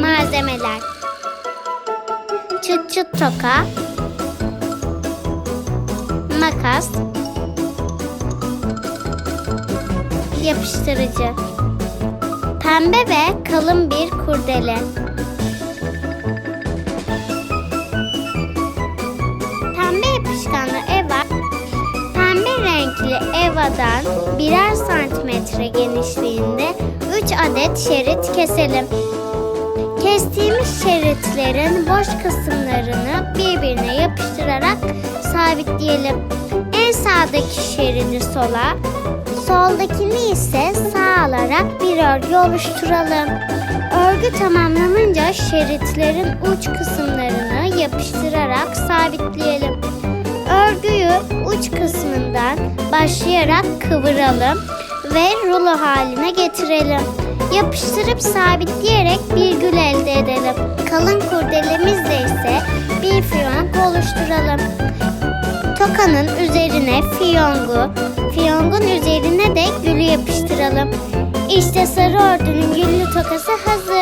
Malzemeler. Çıt çıt toka. Makas. Yapıştırıcı. Pembe ve kalın bir kurdele. Eva'dan birer santimetre genişliğinde 3 adet şerit keselim. Kestiğimiz şeritlerin boş kısımlarını birbirine yapıştırarak sabitleyelim. En sağdaki şeridi sola, soldakini ise sağ alarak bir örgü oluşturalım. Örgü tamamlanınca şeritlerin uç kısımlarını yapıştırarak sabitleyelim. Örgüyü uç başlayarak kıvıralım ve rulo haline getirelim. Yapıştırıp sabitleyerek bir gül elde edelim. Kalın kurdelemizle ise bir fiyonk oluşturalım. Tokanın üzerine fiyongu, fiyongun üzerine de gülü yapıştıralım. İşte sarı ördünün güllü tokası hazır.